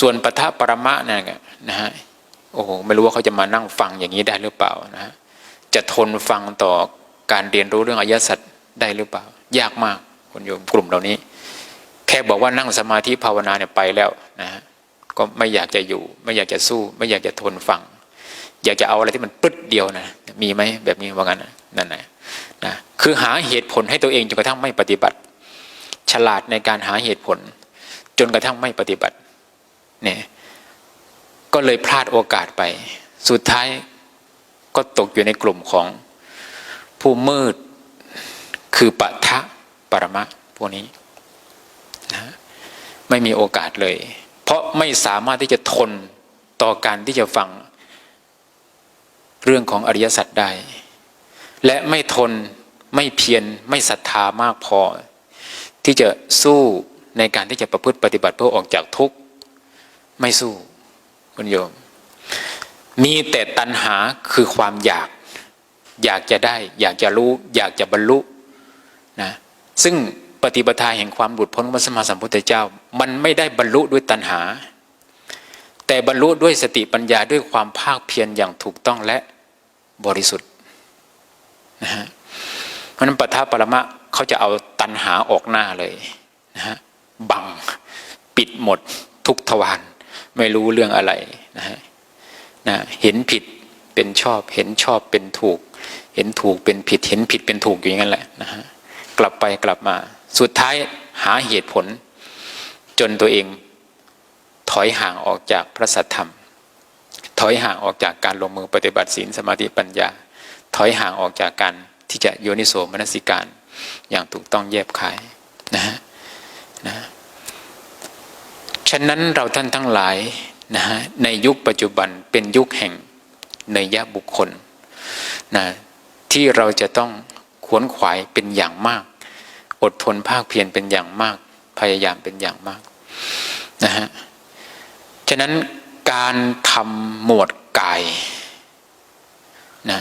ส่วนปทะปรมะเนี่ยนะฮะโอ้โหไม่รู้ว่าเขาจะมานั่งฟังอย่างนี้ได้หรือเปล่านะฮะจะทนฟังต่อการเรียนรู้เรื่องอริยสัจได้หรือเปล่า ยากมากคนโยมกลุ่มเหล่านี้ แค่บอกว่านั่งสมาธิภาวนาเนี่ยไปแล้วนะฮะก็ไม่อยากจะอยู่ ไม่อยากจะสู้ ไม่อยากจะทนฟัง อยากจะเอาอะไรที่มันปึ๊ดเดียวนะมีไหมแบบนี้ว่างั้นนะนั่นนะนะคือหาเหตุผลให้ตัวเองจนกระทั่งไม่ปฏิบัติ ฉลาดในการหาเหตุผล จนกระทั่งไม่ปฏิบัติ เนี่ยก็เลยพลาดโอกาสไป สุดท้ายก็ตกอยู่ในกลุ่มของผู้มืดคือปะทะปรมะพวกนี้นะไม่มีโอกาสเลย เพราะไม่สามารถที่จะทนต่อการที่จะฟังเรื่องของอริยสัจได้ และไม่ทนไม่เพียรไม่ศรัทธามากพอ ที่จะสู้ในการที่จะประพฤติปฏิบัติเพื่อออกจากทุกข์ ไม่สู้คุณโยม มีแต่ตัณหาคือความอยาก อยากจะได้ อยากจะรู้ อยากจะบรรลุนะซึ่งปฏิปทาแห่งความหลุดพ้นของพระสัมมาสัมพุทธเจ้า มันไม่ได้บรรลุด้วยตัณหา แต่บรรลุด้วยสติปัญญาด้วยความภาคเพียรอย่างถูกต้องและบริสุทธิ์นะฮะเพราะนั้นปัทภปรมะเขาจะเอาตัณหาออกหน้าเลยนะฮะบังปิดหมดทุกทวาร ไม่รู้เรื่องอะไรนะฮะนะเห็นผิดเป็นชอบ เห็นชอบเป็นถูก เห็นถูกเป็นผิด เห็นผิดเป็นถูกอยู่อย่างนั้นแหละนะฮะกลับไปกลับมา สุดท้ายหาเหตุผล จนตัวเองถอยห่างออกจากพระสัทธรรม ถอยห่างออกจากการลงมือปฏิบัติศีลสมาธิปัญญา ถอยห่างออกจากการที่จะโยนิโสมนสิการ อย่างถูกต้องแยบคายนะฮะนะ ฉะนั้นเราท่านทั้งหลายนะฮะในยุคปัจจุบันเป็นยุคแห่งเนยยะบุคคลนะที่เราจะต้องขวนขวายเป็นอย่างมาก อดทนภาคเพียรเป็นอย่างมาก พยายามเป็นอย่างมากนะฮะฉะนั้นการทำหมวดกายนะ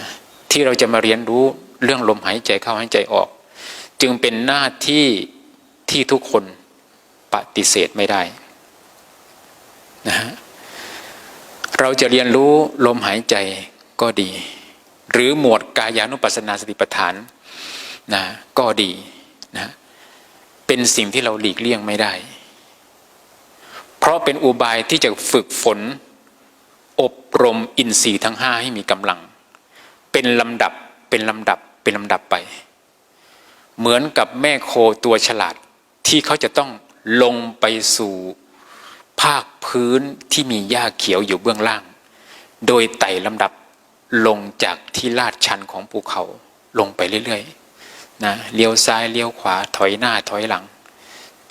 ที่เราจะมาเรียนรู้เรื่องลมหายใจเข้าหายใจออก จึงเป็นหน้าที่ที่ทุกคนปฏิเสธไม่ได้ นะฮะเราจะเรียนรู้ลมหายใจก็ดี หรือหมวดกายานุปัสสนาสติปัฏฐานนะก็ดีนะเป็นสิ่งที่เราหลีกเลี่ยงไม่ได้ เพราะเป็นอุบายที่จะฝึกฝน อบรมอินทรีย์ทั้งห้าให้มีกำลัง เป็นลำดับเป็นลำดับเป็นลำดับไป เหมือนกับแม่โคตัวฉลาดที่เขาจะต้องลงไปสู่ ภาคพื้นที่มีหญ้าเขียวอยู่เบื้องล่าง โดยไต่ลำดับลงจากที่ลาดชันของภูเขาลงไปเรื่อยๆนะเลี้ยวซ้ายเลี้ยวขวาถอยหน้าถอยหลัง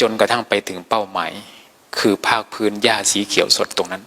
จนกระทั่งไปถึงเป้าหมาย คือภาคพื้นหญ้าสีเขียวสดตรงนั้น